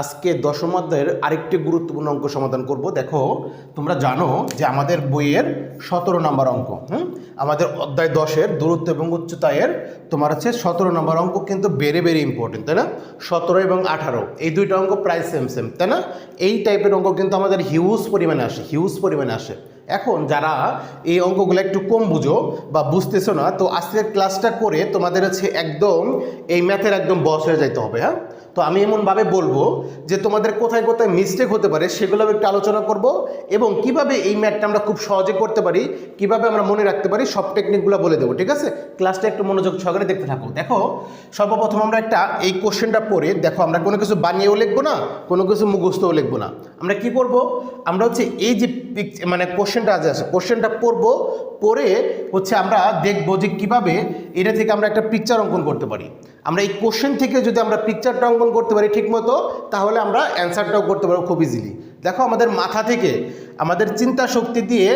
আজকে দশম অধ্যায়ের আরেকটি গুরুত্বপূর্ণ অঙ্ক সমাধান করব। দেখো, তোমরা জানো যে আমাদের বইয়ের সতেরো নম্বর অঙ্ক, হুম? আমাদের অধ্যায় দশের দূরত্ব এবং উচ্চতায়ের, তোমার হচ্ছে সতেরো নম্বর অঙ্ক কিন্তু বেড়ে বেড়ে ইম্পর্টেন্ট তাই না? সতেরো এবং আঠারো, এই দুইটা অঙ্ক প্রায় সেম সেম তাই না? এই টাইপের অঙ্ক কিন্তু আমাদের হিউজ পরিমাণে আসে হিউজ পরিমাণে আসে। এখন যারা এই অঙ্কগুলো একটু কম বুঝো বা বুঝতেছো না, তো আজকের ক্লাসটা করে তোমাদের হচ্ছে একদম, এই ম্যাথের একদম বস হয়ে যাইতে হবে হ্যাঁ? তো আমি এমনভাবে বলব যে তোমাদের কোথায় কোথায় মিস্টেক হতে পারে সেগুলো একটু আলোচনা করব এবং কীভাবে এই ম্যাথটা আমরা খুব সহজে করতে পারি, কীভাবে আমরা মনে রাখতে পারি, সব টেকনিকগুলো বলে দেবো, ঠিক আছে? ক্লাসটা একটু মনোযোগ সহকারে দেখতে থাকো। দেখো, সর্বপ্রথম আমরা একটা এই কোশ্চেনটা পড়ে, দেখো, আমরা কোনো কিছু বানিয়েও লিখব না, কোনো কিছু মুখস্থও লিখব না। আমরা কি করব আমরা হচ্ছে এই যে মানে কোশ্চেনটা আছে কোশ্চেনটা পড়ব, পড়ে হচ্ছে আমরা দেখব যে কীভাবে এটা থেকে আমরা একটা পিকচার অঙ্কন করতে পারি। আমরা এই কোশ্চেন থেকে যদি আমরা পিকচারটা অঙ্কন করতে পারি ঠিকমতো তাহলে আমরা অ্যান্সারটাও করতে পারব খুব ইজিলি দেখো আমাদের মাথা থেকে আমাদের চিন্তা শক্তি দিয়ে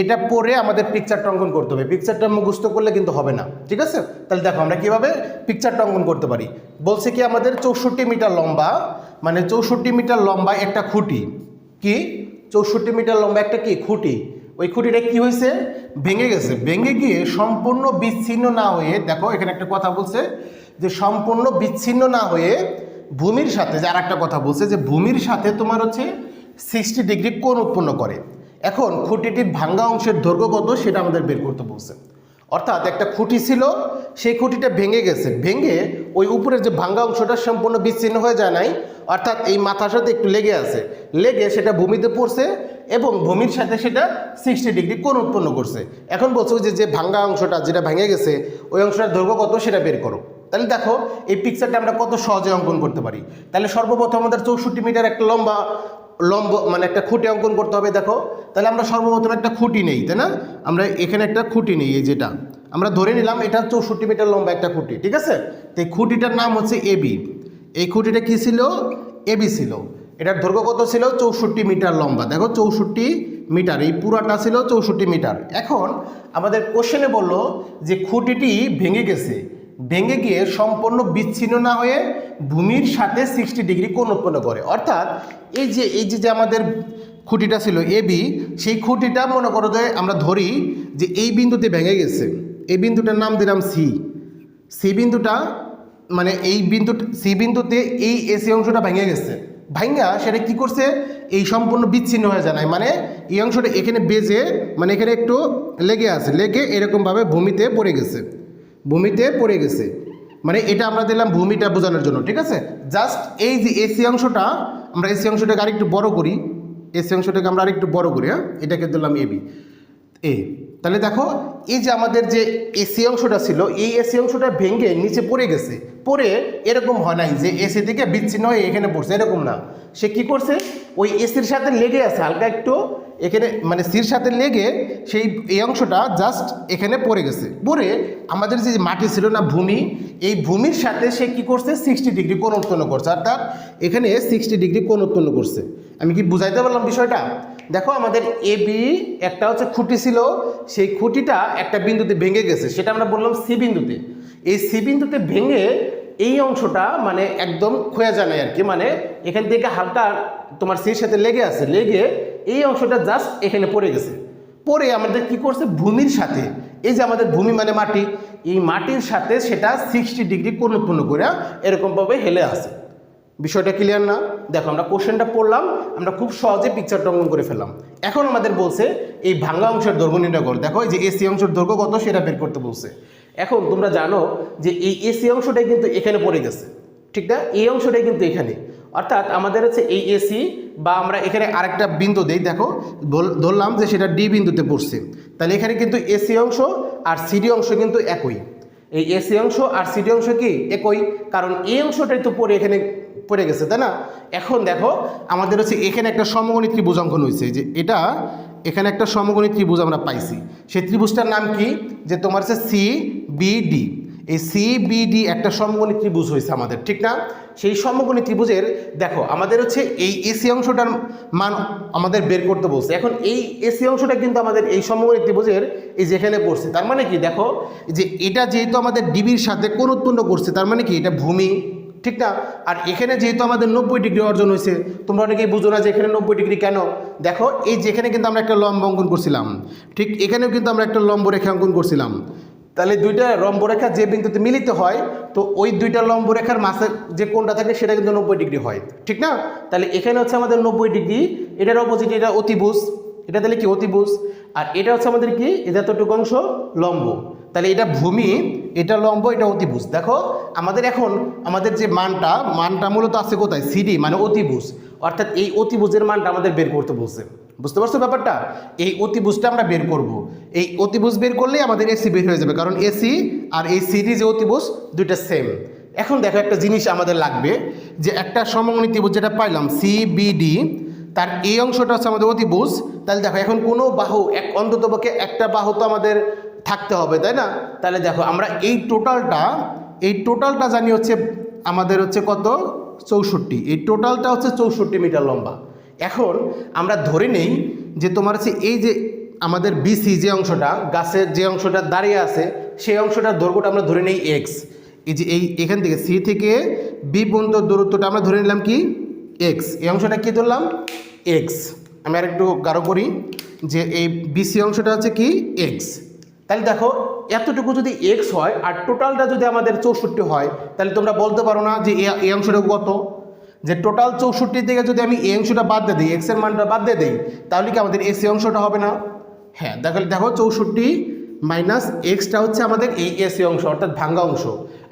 এটা পড়ে আমাদের পিকচারটা অঙ্কন করতে হবে। পিকচারটা মুখস্থ করলে কিন্তু হবে না, ঠিক আছে? তাহলে দেখো আমরা কীভাবে পিকচারটা অঙ্কন করতে পারি? বলছে কি আমাদের চৌষট্টি মিটার লম্বা মানে চৌষট্টি মিটার লম্বা একটা খুঁটি। কি? চৌষট্টি মিটার লম্বা একটা কি? খুঁটি। ওই খুঁটিটা কি হয়েছে? ভেঙে গেছে। ভেঙে গিয়ে সম্পূর্ণ বিচ্ছিন্ন না হয়ে, দেখো এখানে একটা কথা বলছে, যে সম্পূর্ণ বিচ্ছিন্ন না হয়ে ভূমির সাথে, যে আর একটা কথা বলছে, যে ভূমির সাথে তোমার হচ্ছে সিক্সটি ডিগ্রি কোণ উৎপন্ন করে। এখন খুঁটিটির ভাঙ্গা অংশের দৈর্ঘ্য কত? সেটা আমাদের বের করতে বলছে। অর্থাৎ একটা খুঁটি ছিল, সেই খুঁটিটা ভেঙে গেছে। ভেঙে ওই উপরের যে ভাঙ্গা অংশটা সম্পূর্ণ বিচ্ছিন্ন হয়ে যায় নাই, অর্থাৎ এই মাথার সাথে একটু লেগে আছে। লেগে সেটা ভূমিতে পড়ছে এবং ভূমির সাথে সেটা সিক্সটি ডিগ্রি কোণ উৎপন্ন করছে। এখন বলছো যে যে ভাঙ্গা অংশটা যেটা ভেঙে গেছে, ওই অংশটার দৈর্ঘ্য কত সেটা বের করো। তাহলে দেখো, এই পিকচারটা আমরা কত সহজে অঙ্কন করতে পারি। তাহলে সর্বপ্রথম আমাদের চৌষট্টি মিটার একটা লম্বা লম্ব মানে একটা খুঁটি অঙ্কন করতে হবে, দেখো। তাহলে আমরা সর্বপ্রথম একটা খুঁটি নেই, তাই না? আমরা এখানে একটা খুঁটি নেই, এই যেটা। আমরা ধরে নিলাম এটা চৌষট্টি মিটার লম্বা একটা খুঁটি, ঠিক আছে? তো এই খুঁটিটার নাম হচ্ছে এবি এই খুঁটিটা কী ছিল? এবি ছিল। এটার দৈর্ঘ্য কত ছিল? চৌষট্টি মিটার লম্বা। দেখো, চৌষট্টি মিটার, এই পুরাটা ছিল চৌষট্টি মিটার। এখন আমাদের কোশ্চেনে বলল যে খুঁটিটি ভেঙে গেছে। ভেঙে গিয়ে সম্পূর্ণ বিচ্ছিন্ন না হয়ে ভূমির সাথে সিক্সটি ডিগ্রি কোণ উৎপন্ন করে। অর্থাৎ এই যে এই যে আমাদের খুঁটিটা ছিল এ বি সেই খুঁটিটা মনে করো যে আমরা ধরি যে এই বিন্দুতে ভেঙে গেছে। এই বিন্দুটার নাম দিলাম সি সি বিন্দুটা মানে এই বিন্দু সি বিন্দুতে এই এসি অংশটা ভেঙে গেছে। ভাইঙ্গা সেটা কি করছে? এই সম্পূর্ণ বিচ্ছিন্ন হয়ে নাই। মানে এই অংশটা এখানে বেজে মানে এখানে একটু লেগে আছে। লেগে এরকমভাবে ভূমিতে পড়ে গেছে। ভূমিতে পড়ে গেছে। মানে এটা আমরা দিলাম ভূমিটা বোঝানোর জন্য, ঠিক আছে? জাস্ট এই যে এসি অংশটা, আমরা এসি অংশটাকে আরেকটু বড় করি। এসি অংশটাকে আমরা আরেকটু বড় করি হ্যাঁ? এটাকে দিলাম এবি এ তাহলে দেখো, এই যে আমাদের যে এসি অংশটা ছিল, এই এসি অংশটা ভেঙে নিচে পড়ে গেছে। পড়ে এরকম হয় নাই যে এসি থেকে বিচ্ছিন্ন হয়ে এখানে পড়ছে, এরকম না। সে কি করছে? ওই এসির সাথে লেগে আছে, হালকা একটু এখানে মানে সির সাথে লেগে সেই এই অংশটা জাস্ট এখানে পড়ে গেছে। পড়ে আমাদের যে মাটি ছিল না ভূমি, এই ভূমির সাথে সে কি করছে? সিক্সটি ডিগ্রি কোণ উৎপন্ন করছে। অর্থাৎ এখানে সিক্সটি ডিগ্রি কোণ উৎপন্ন করছে। আমি কি বুঝাইতে পারলাম বিষয়টা? দেখো আমাদের এ বি একটা হচ্ছে খুঁটি ছিল, সেই খুঁটিটা একটা বিন্দুতে ভেঙে গেছে, সেটা আমরা বললাম সি বিন্দুতে। এই সি বিন্দুতে ভেঙে এই অংশটা মানে একদম ক্ষয়ে যায় না আর কি মানে এখান থেকে হালকা তোমার সির সাথে লেগে আছে, লেগে এই অংশটা জাস্ট এখানে পড়ে গেছে। পরে আমাদের কি করছে? ভূমির সাথে। এই যে আমাদের ভূমি মানে মাটি, এই মাটির সাথে সেটা সিক্সটি ডিগ্রি উৎপন্ন করে এরকমভাবে হেলে আসে বিষয়টা ক্লিয়ার না? দেখো, আমরা কোশ্চেনটা পড়লাম, আমরা খুব সহজে পিকচারটা অঙ্কন করে ফেললাম। এখন আমাদের বলছে, এই ভাঙ্গা অংশের দৈর্ঘ্য নির্ণয় করো। দেখো যে এসি অংশের দৈর্ঘ্য কত, সেটা বের করতে বলছে। এখন তোমরা জানো যে এই এসি অংশটাই কিন্তু এখানে পড়ে গেছে। ঠিক না? এই অংশটাই কিন্তু এখানে। অর্থাৎ আমাদের হচ্ছে এই এসি বা আমরা এখানে আরেকটা বিন্দু দেই, দেখো ধরলাম যে সেটা ডি বিন্দুতে পড়ছে। তাহলে এখানে কিন্তু এসি অংশ আর সিডি অংশ কিন্তু একই। এই এসি অংশ আর সিডি অংশ কি? একই। কারণ এই অংশটাই তো পড়ে এখানে পড়ে গেছে, তাই না? এখন দেখো, আমাদের হচ্ছে এখানে একটা সমগণী ত্রিভুজ অঙ্কন হয়েছে যে এটা, এখানে একটা সমগণী ত্রিভুজ আমরা পাইছি। সেই ত্রিভুজটার নাম কি? যে তোমার হচ্ছে সি বিডি এই সি বিডি একটা সমগণী ত্রিভুজ হয়েছে আমাদের, ঠিক না? সেই সমগণী ত্রিভুজের, দেখো, আমাদের হচ্ছে এই এসি অংশটার মান আমাদের বের করতে বলছে। এখন এই এসি অংশটা কিন্তু আমাদের এই সমগণী ত্রিভুজের, এই যেখানে পড়ছে, তার মানে কি? দেখো, যে এটা যেহেতু আমাদের ডিবির সাথে কোন উৎপন্ন করছে, তার মানে কি? এটা ভূমি। ঠিক না? আর এখানে যেহেতু আমাদের নব্বই ডিগ্রি অর্জন হয়েছে, তোমরা অনেকেই বুঝো না যে এখানে নব্বই ডিগ্রি কেন? দেখো, এই যেখানে কিন্তু আমরা একটা লম্ব অঙ্কন করছিলাম। ঠিক এখানেও কিন্তু আমরা একটা লম্ব রেখা অঙ্কন করছিলাম। তাহলে দুইটা লম্বরেখা যে বিন্দুতে মিলিত হয়, তো ওই দুইটা লম্বরেখার মাসে যে কোনটা থাকে, সেটা কিন্তু নব্বই ডিগ্রি হয়। ঠিক না? তাহলে এখানে হচ্ছে আমাদের নব্বই ডিগ্রি, এটার অপোজিট এটা অতিভুজ। এটা তাহলে কি অতিভুজ? আর এটা হচ্ছে আমাদের কি? এটা এতটুকু অংশ লম্ব। তাহলে এটা ভূমি, এটা লম্ব, এটা অতিভুজ। দেখো, আমাদের এখন, আমাদের যে মানটা মানটা মূলত আছে কোথায়? সিডি মানে অতিভুজ। অর্থাৎ এই অতিভুজের মানটা আমাদের বের করতে বলছে। বুঝতে পারছ ব্যাপারটা? এই অতিভুজটা আমরা বের করব। এই অতিভুজ বের করলেই আমাদের এসি বের হয়ে যাবে, কারণ এসি আর এই সিডি যে অতিভুজ, দুইটা সেম এখন দেখো একটা জিনিস আমাদের লাগবে, যে একটা সমগণী ত্রিভুজ যেটা পাইলাম সি সিবিডি তার এই অংশটা হচ্ছে আমাদের অতিভুজ। তাহলে দেখো, এখন কোনো বাহু, এক অন্ততপক্ষে একটা বাহু তো আমাদের থাকতে হবে, তাই না? তাহলে দেখো, আমরা এই টোটালটা এই টোটালটা জানি হচ্ছে, আমাদের হচ্ছে কত? চৌষট্টি। এই টোটালটা হচ্ছে চৌষট্টি মিটার লম্বা। এখন আমরা ধরে নেই যে তোমার হচ্ছে এই যে আমাদের বিসি যে অংশটা, গাছের যে অংশটা দাঁড়িয়ে আছে, সেই অংশটার দৈর্ঘ্যটা আমরা ধরে নেই এক্স এই যে এই, এখান থেকে সি থেকে বি পর্যন্ত দূরত্বটা আমরা ধরে নিলাম কি? এক্স এই অংশটা কি ধরলাম? এক্স আমি আর একটু গাঢ় করি যে এই বিসি অংশটা হচ্ছে কি? এক্স তাহলে দেখো, এতটুকু যদি এক্স হয় আর টোটালটা যদি আমাদের চৌষট্টি হয়, তাহলে তোমরা বলতে পারো না যে এই অংশটা কত। যে টোটাল চৌষট্টি থেকে যদি আমি এই অংশটা বাদ দিয়ে দিই এক্সের মানটা বাদ দিয়ে দিই, তাহলে কি আমাদের এসি অংশটা হবে না? হ্যাঁ দেখো দেখো, চৌষট্টি মাইনাস এক্সটা হচ্ছে আমাদের এই এসি অংশ, অর্থাৎ ভাঙ্গা অংশ।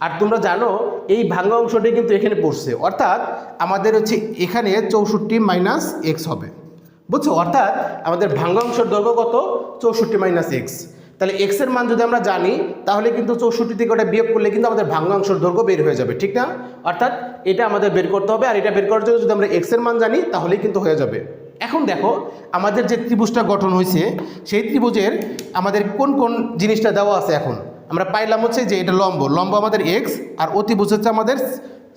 আর তোমরা জানো, এই ভাঙ্গা অংশটি কিন্তু এখানে পড়ছে। অর্থাৎ আমাদের হচ্ছে এখানে চৌষট্টি মাইনাস এক্স হবে। বুঝছ? অর্থাৎ আমাদের ভাঙ্গা অংশের দৈর্ঘ্য কত? চৌষট্টি মাইনাস এক্স তাহলে এক্সের মান যদি আমরা জানি, তাহলে কিন্তু চৌষট্টি থেকে ওটা বিয়োগ করলে কিন্তু আমাদের ভাঙ্গা অংশের দৈর্ঘ্য বের হয়ে যাবে, ঠিক না? অর্থাৎ এটা আমাদের বের করতে হবে, আর এটা বের করার জন্য যদি আমরা এক্সের মান জানি, তাহলেই কিন্তু হয়ে যাবে। এখন দেখো, আমাদের যে ত্রিভুজটা গঠন হয়েছে, সেই ত্রিভুজের আমাদের কোন কোন জিনিসটা দেওয়া আছে এখন? আমরা পাইলাম হচ্ছে যে এটা লম্ব লম্ব আমাদের এক্স আর অতিভুজ হচ্ছে আমাদের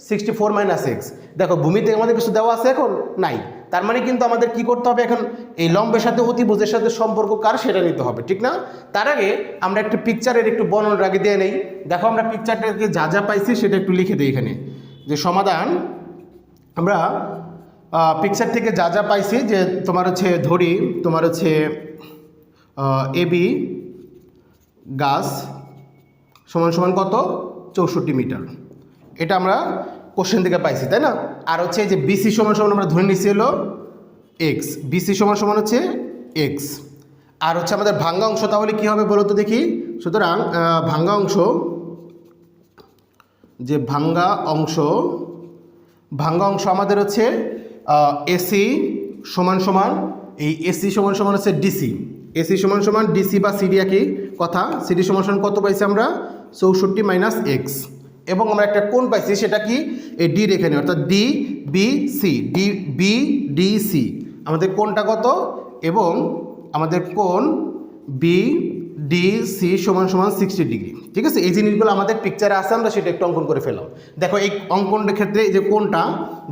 সিক্সটি ফোর মাইনাস এক্স দেখো, ভূমিতে আমাদের কিছু দেওয়া আছে এখন? নাই। তার মানে কিন্তু আমাদের কি করতে হবে এখন? এই লম্বের সাথে অতিভুজের সাথে সম্পর্ক কার? সেটা নিতে হবে, ঠিক না? তার আগে আমরা একটু পিকচারের একটু বর্ণনা আগে দিয়ে নেই। দেখো, আমরা পিকচারটাকে যা যা পাইছি সেটা একটু লিখে দিই এখানে। যে সমাধান, আমরা পিকচার থেকে যা যা পাইছি, যে তোমার হচ্ছে ধরি, তোমার হচ্ছে এবি গাছ সমান সমান কত? চৌষট্টি মিটার। এটা আমরা কোশ্চেন থেকে পাইছি, তাই না? আর হচ্ছে যে বিসি সমান সমান আমরা ধরে নিচ্ছি হলো এক্স বিসি সমান সমান হচ্ছে এক্স আর হচ্ছে আমাদের ভাঙ্গা অংশ তাহলে কী হবে বলো তো দেখি? সুতরাং ভাঙ্গা অংশ, যে ভাঙ্গা অংশ ভাঙ্গা অংশ আমাদের হচ্ছে এসি সমান সমান, এই এসি সমান সমান হচ্ছে ডিসি এসি সমান সমান ডিসি বা সিডি একই কথা। সিডি সমান সমান কত পাইছি আমরা? চৌষট্টি মাইনাস এক্স এবং আমরা একটা কোণ পাইছি, সেটা কি? এই ডি রেখে নিই, অর্থাৎ D B C D B D C আমাদের কোণটা কত? এবং আমাদের কোণ বি ডি সি সমান সমান সিক্সটি ডিগ্রি ঠিক আছে? এই জিনিসগুলো আমাদের পিকচারে আসে আমরা সেটা একটু অঙ্কন করে ফেলাম দেখো, এই অঙ্কনের ক্ষেত্রে এই যে কোনটা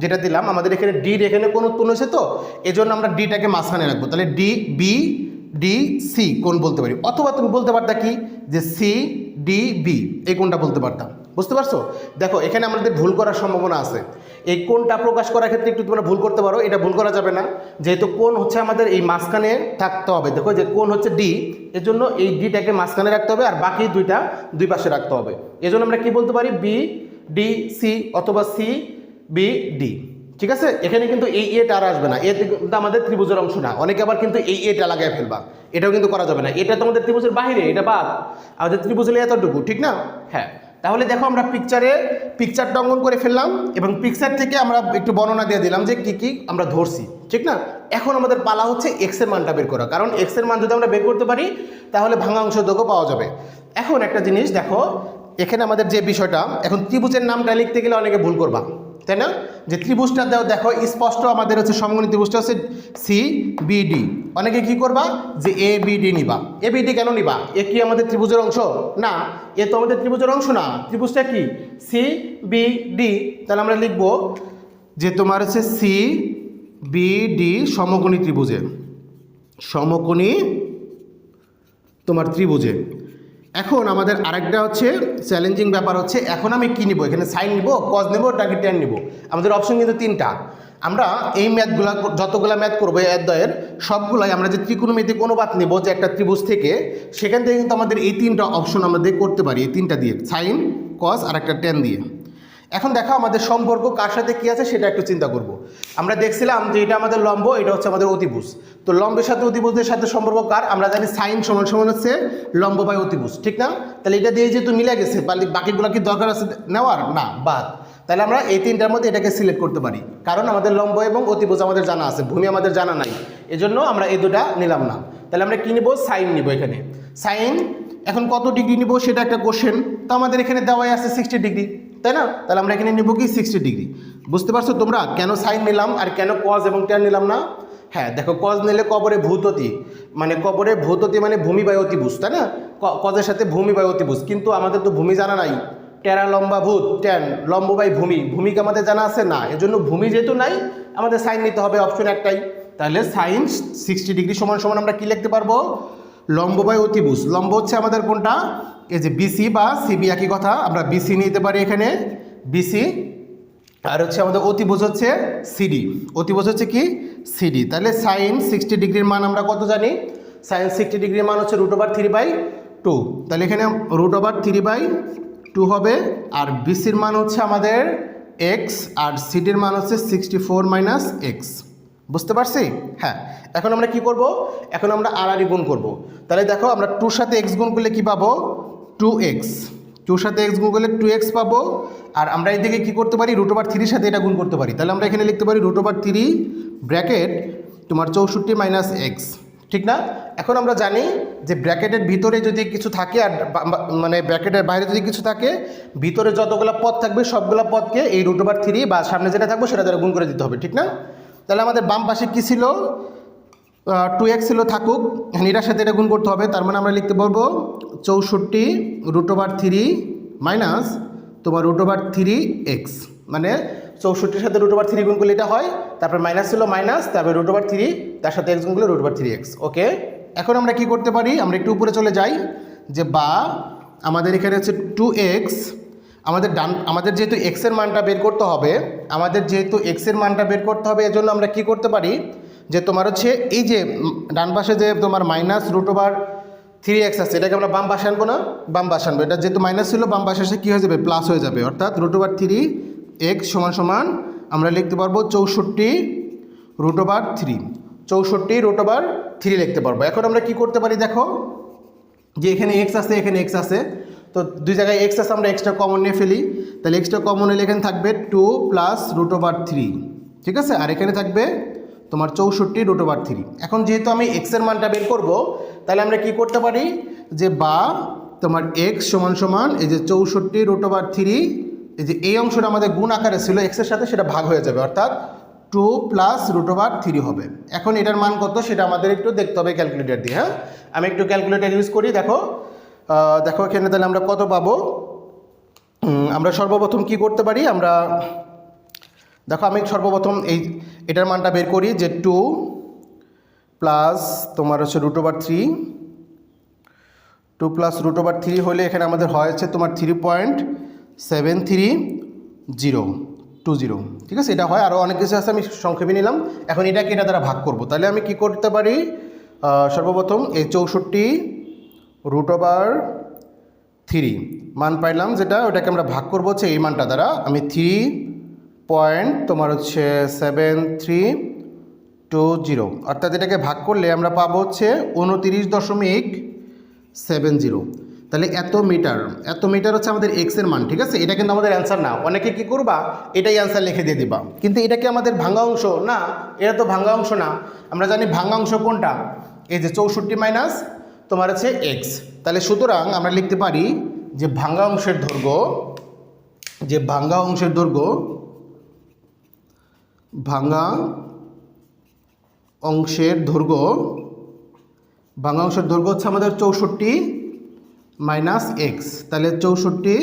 যেটা দিলাম, আমাদের এখানে ডির এখানে কোন উৎপন্ন হয়েছে তো এই জন্য আমরা ডিটাকে মাঝখানে রাখব। তাহলে ডি বি ডি সি কোন বলতে পারি। অথবা তুমি বলতে পারতা কি? যে সি ডি বি এই কোনটা বলতে পারতাম। বুঝতে পারছ? দেখো, এখানে আমাদের ভুল করার সম্ভাবনা আছে। এই কোনটা প্রকাশ করার ক্ষেত্রে একটু তোমরা ভুল করতে পারো, এটা ভুল করা যাবে না। যেহেতু কোন হচ্ছে আমাদের এই মাঝখানে থাকতে হবে, দেখো যে কোন হচ্ছে ডি এর জন্য এই ডিটাকে মাঝখানে রাখতে হবে আর বাকি দুইটা দুই পাশে রাখতে হবে। এজন্য আমরা কি বলতে পারি? বি ডি সি অথবা সি বি ডি ঠিক আছে? এখানে কিন্তু এই এটা আর আসবে না। এ কিন্তু আমাদের ত্রিভুজের অংশ না। অনেকে আবার কিন্তু এই এটা লাগায় ফেলবা। এটাও কিন্তু করা যাবে না। এটা তো আমাদের ত্রিভুজের বাহিরে, এটা বাদ। আমাদের ত্রিভুজের এতটুকু, ঠিক না? হ্যাঁ। তাহলে দেখো আমরা পিকচারে পিকচার অঙ্কন করে ফেললাম এবং পিকচার থেকে আমরা একটু বর্ণনা দিয়ে দিলাম যে কি কি আমরা ধরছি, ঠিক না? এখন আমাদের পালা হচ্ছে এক্সের মানটা বের করা, কারণ এক্সের মান যদি আমরা বের করতে পারি, তাহলে ভাঙা অংশ দৈর্ঘ্য পাওয়া যাবে। এখন একটা জিনিস দেখো, এখানে আমাদের যে বিষয়টা, এখন ত্রিভুজের নামটা লিখতে গেলে অনেকে ভুল করবা। তাই না? যে ত্রিভুজটা দাও, দেখো, স্পষ্ট আমাদের হচ্ছে সমগণী ত্রিভুজটা হচ্ছে সি বিডি অনেকে কি করবা? যে এ বিডি নিবা। এ বিডি কেন নিবা? এ কি আমাদের ত্রিভুজের অংশ? না, এ তো আমাদের ত্রিভুজের অংশ না। ত্রিভুজটা কি? সি বি ডি তাহলে আমরা লিখব যে তোমার হচ্ছে সি বিডি সমকোণী ত্রিভুজে। সমকোণী তোমার ত্রিভুজে। এখন আমাদের আরেকটা হচ্ছে চ্যালেঞ্জিং ব্যাপার হচ্ছে, এখন আমি কি নিব? এখানে সাইন নিব কজ নেব, নাকি টেন নিব? আমাদের অপশন কিন্তু তিনটা। আমরা এই ম্যাথগুলো যতগুলো ম্যাথ করব অধ্যায়ের, সবগুলাই আমরা যে ত্রিকোণমিতিক অনুপাত নেব, যে একটা ত্রিভুজ থেকে, সেখান থেকে কিন্তু আমাদের এই তিনটা অপশন আমাদের করতে পারি, এই তিনটা দিয়ে সাইন কজ আর একটা টেন দিয়ে। এখন দেখো আমাদের সম্পর্ক কার সাথে কী আছে সেটা একটু চিন্তা করব। আমরা দেখছিলাম যে এটা আমাদের লম্ব, এটা হচ্ছে আমাদের অতিভুজ। তো লম্বের সাথে অতিভুজের সাথে সম্পর্ক কার? আমরা জানি সাইন সমান সমান হচ্ছে লম্ব বাই অতিভুজ, ঠিক না? তাহলে এটা দিয়ে যেহেতু মিলে গেছে বাকি- বাকিগুলো কি দরকার আছে নেওয়ার? না, বাদ। তাহলে আমরা এই তিনটার মধ্যে এটাকে সিলেক্ট করতে পারি। কারণ আমাদের লম্ব এবং অতিভুজ আমাদের জানা আছে, ভূমি আমাদের জানা নাই। এজন্য আমরা এই দুটা নিলাম না। তাহলে আমরা কী নিব? সাইন নিব এখানে। সাইন, এখন কত ডিগ্রি নিব সেটা একটা কোশ্চেন তো আমাদের এখানে দেওয়াই আছে সিক্সটি ডিগ্রি। তাই না? তাহলে আমরা এখানে নিব কি? সিক্সটি ডিগ্রি বুঝতে পারছ তোমরা? কেন সাইন নিলাম আর কেন কজ এবং ট্যান নিলাম না? হ্যাঁ দেখো কজ নিলে কবরে ভূততি। মানে কবরে ভূততি মানে ভূমি বাই অতিভুজ, তাই না? কজের সাথে ভূমি বাই অতিভুজ। কিন্তু আমাদের তো ভূমি জানা নাই। টেরা লম্বা ভূত ট্যান লম্ব বাই ভূমি। ভূমিকে আমাদের জানা আছে? না। এজন্য ভূমি যেহেতু নাই, আমাদের সাইন নিতে হবে অপশন একটাই। তাহলে সাইন সিক্সটি ডিগ্রি সমান সমান আমরা কি লিখতে পারব? লম্ব বাই অতিভুজ। লম্ব হচ্ছে আমাদের কোনটা? এই যে বিসি বা সিবি একই কথা, আমরা বিসি নিতে পারি এখানে বিসি আর হচ্ছে আমাদের অতিভুজ হচ্ছে সিডি অতিভুজ হচ্ছে কি? সিডি তাহলে সাইন সিক্সটি ডিগ্রির মান আমরা কত জানি? সাইন সিক্সটি ডিগ্রির মান হচ্ছে root over three by two তাহলে এখানে root over three by two হবে, আর বিসির মান হচ্ছে আমাদের এক্স আর সিডির মান হচ্ছে সিক্সটি ফোর মাইনাস এক্স বুঝতে পারছি? হ্যাঁ। এখন আমরা কি করব? এখন আমরা আড়াআড়ি গুণ করব। তাহলে দেখো, আমরা টুর সাথে এক্স গুণ করলে কি পাবো? টু এক্স টুর সাথে এক্স গুণ করলে টু এক্স পাবো। আর আমরা এদিকে কী করতে পারি? রুট ওভার থ্রির সাথে এটা গুণ করতে পারি। তাহলে আমরা এখানে লিখতে পারি রুট ওভার থ্রি ব্র্যাকেট তোমার চৌষট্টি মাইনাস এক্স ঠিক না? এখন আমরা জানি যে ব্র্যাকেটের ভিতরে যদি কিছু থাকে আর মানে ব্র্যাকেটের বাইরে যদি কিছু থাকে, ভিতরে যতগুলো পদ থাকবে, সবগুলো পদকে এই রুট ওভার থ্রি বা সামনে যেটা থাকব, সেটা দ্বারা গুণ করে দিতে হবে। ঠিক না? তাহলে আমাদের বাম পাশে কী ছিল? টু এক্স ছিল থাকুক এটার সাথে এটা গুণ করতে হবে, তার মানে আমরা লিখতে পারব চৌষট্টি রুট ওভার থ্রি মাইনাস তোমার রুট ওভার থ্রি এক্স মানে চৌষট্টির সাথে রুট ওভার থ্রি গুণ করলে এটা হয়, তারপর মাইনাস ছিল মাইনাস তারপরে রুট ওভার থ্রি তার সাথে এক্স গুণ করলে root over three X okay এখন আমরা কি করতে পারি? আমরা একটু উপরে চলে যাই, যে বা আমাদের এখানে হচ্ছে টু এক্স আমাদের ডান, আমাদের যেহেতু এক্সের মানটা বের করতে হবে, আমাদের যেহেতু এক্সের মানটা বের করতে হবে, এজন্য আমরা কি করতে পারি? যে তোমার হচ্ছে এই যে ডান পাশে যে তোমার minus root over three X আছে, এটাকে আমরা বাম পাশে আনব না? বাম পাশে আনব। এটা যেহেতু মাইনাস ছিল, বাম পাশে এসে কী হয়ে যাবে? প্লাস হয়ে যাবে। অর্থাৎ রুট ওভার থ্রি এক্স সমান সমান আমরা লিখতে পারব চৌষট্টি রুট ওভার থ্রি চৌষট্টি রুট ওভার থ্রি লিখতে পারব। এখন আমরা কি করতে পারি দেখো? যে এখানে এক্স আছে, এখানে এক্স আছে। তো দুই জায়গায় এক্স আছে, আমরা এক্সট্রা কমন নিয়ে ফেলি। তাহলে এক্সট্রা কমন হলে এখানে থাকবে two plus root over three ঠিক আছে? আর এখানে থাকবে তোমার চৌষট্টি রুট ওভার থ্রি এখন যেহেতু আমি এক্সের মানটা বের করব, তাহলে আমরা কি করতে পারি? যে বা তোমার এক্স সমান সমান এই যে চৌষট্টি রুট ওভার থ্রি এই যে এই অংশটা আমাদের গুণ আকারে ছিল এক্সের সাথে সেটা ভাগ হয়ে যাবে, অর্থাৎ two plus root over three হবে। এখন এটার মান কত সেটা আমাদের একটু দেখতে হবে ক্যালকুলেটার দিয়ে হ্যাঁ? আমি একটু ক্যালকুলেটার ইউজ করি, দেখো। দেখো এখানে তাহলে আমরা কত পাবো? আমরা সর্বপ্রথম কি করতে পারি? আমরা, দেখো আমি সর্বপ্রথম এই এটার মানটা বের করি যে টু প্লাস তোমার হচ্ছে root over three two plus root over three হলে এখানে আমাদের হয়েছে তোমার three point seven three zero two zero ঠিক আছে? এটা হয় আরও অনেক কিছু আছে, আমি সংক্ষেপে নিলাম। এখন এটাকে এটা দ্বারা ভাগ করব। তাহলে আমি কি করতে পারি? সর্বপ্রথম এই চৌষট্টি রুট ওভার থ্রি মান পাইলাম যেটা, ওটাকে আমরা ভাগ করব হচ্ছে এই মানটা দ্বারা। আমি থ্রি পয়েন্ট তোমার হচ্ছে সেভেন থ্রি টু জিরো। অর্থাৎ এটাকে ভাগ করলে আমরা পাবো হচ্ছে উনতিরিশ দশমিক সেভেন জিরো। তাহলে এত মিটার এত মিটার হচ্ছে আমাদের এক্সের মান, ঠিক আছে? এটা কিন্তু আমাদের অ্যান্সার না। অনেকে কি করবা? এটাই অ্যান্সার লিখে দিয়ে দিবা। কিন্তু এটা কি আমাদের ভাঙা অংশ, না, এটা তো ভাঙা অংশ না। আমরা জানি ভাঙা অংশ কোনটা? এই যে চৌষট্টি মাইনাস তোমার আছে এক্স তাহলে সুতরাং আমরা লিখতে পারি যে ভাঙা অংশের দৈর্ঘ্য, যে ভাঙা অংশের দৈর্ঘ্য ভাঙা অংশের দৈর্ঘ্য, ভাঙা অংশের দৈর্ঘ্য হচ্ছে আমাদের চৌষট্টি মাইনাস এক্স তাহলে চৌষট্টি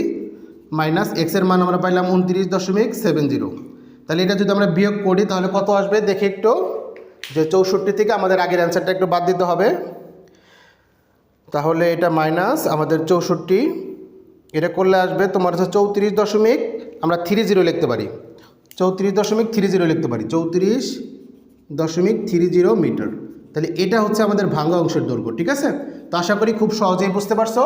মাইনাস এক্সের মান আমরা পাইলাম উনত্রিশ দশমিক সেভেন জিরো তাহলে এটা যদি আমরা বিয়োগ করি, তাহলে কত আসবে? দেখি একটু। যে চৌষট্টি থেকে আমাদের আগের অ্যান্সারটা একটু বাদ দিতে হবে। তাহলে এটা মাইনাস আমাদের চৌষট্টি। এটা করলে আসবে তোমার হচ্ছে চৌত্রিশ দশমিক, আমরা থ্রি জিরো লিখতে পারি। চৌত্রিশ দশমিক থ্রি জিরো লিখতে পারি, চৌত্রিশ দশমিক থ্রি জিরো মিটার। তাহলে এটা হচ্ছে আমাদের ভাঙ্গা অংশের দৈর্ঘ্য, ঠিক আছে? তো আশা করি খুব সহজেই বুঝতে পারছ।